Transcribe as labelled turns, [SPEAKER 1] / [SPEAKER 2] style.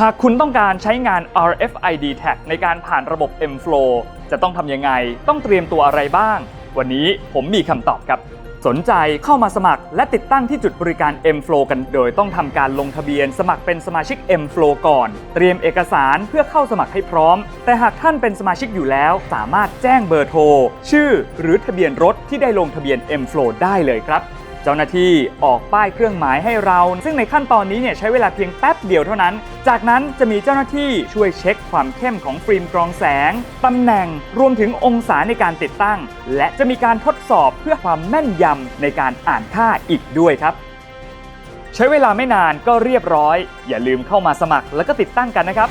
[SPEAKER 1] หากคุณต้องการใช้งาน RFID tag ในการผ่านระบบ M-Flow จะต้องทำยังไง ต้องเตรียมตัวอะไรบ้าง วันนี้ผมมีคำตอบครับ สนใจเข้ามาสมัครและติดตั้งที่จุดบริการ M-Flow กันโดยต้องทำการลงทะเบียนสมัครเป็นสมาชิก M-Flow ก่อน เตรียมเอกสารเพื่อเข้าสมัครให้พร้อม แต่หากท่านเป็นสมาชิกอยู่แล้ว สามารถแจ้งเบอร์โทร ชื่อ หรือทะเบียนรถที่ได้ลงทะเบียน M-Flow ได้เลยครับ เจ้าหน้าที่ออกป้ายเครื่องหมายให้เรา ซึ่งในขั้นตอนนี้เนี่ยใช้เวลาเพียงแป๊บเดียวเท่านั้น จากนั้นจะมีเจ้าหน้าที่ช่วยเช็คความเข้มของฟิล์มกรองแสงตำแหน่งรวมถึงองศาในการติดตั้ง และจะมีการทดสอบเพื่อความแม่นยำในการอ่านค่าอีกด้วยครับ ใช้เวลาไม่นานก็เรียบร้อย อย่าลืมเข้ามาสมัครแล้วก็ติดตั้งกันนะครับ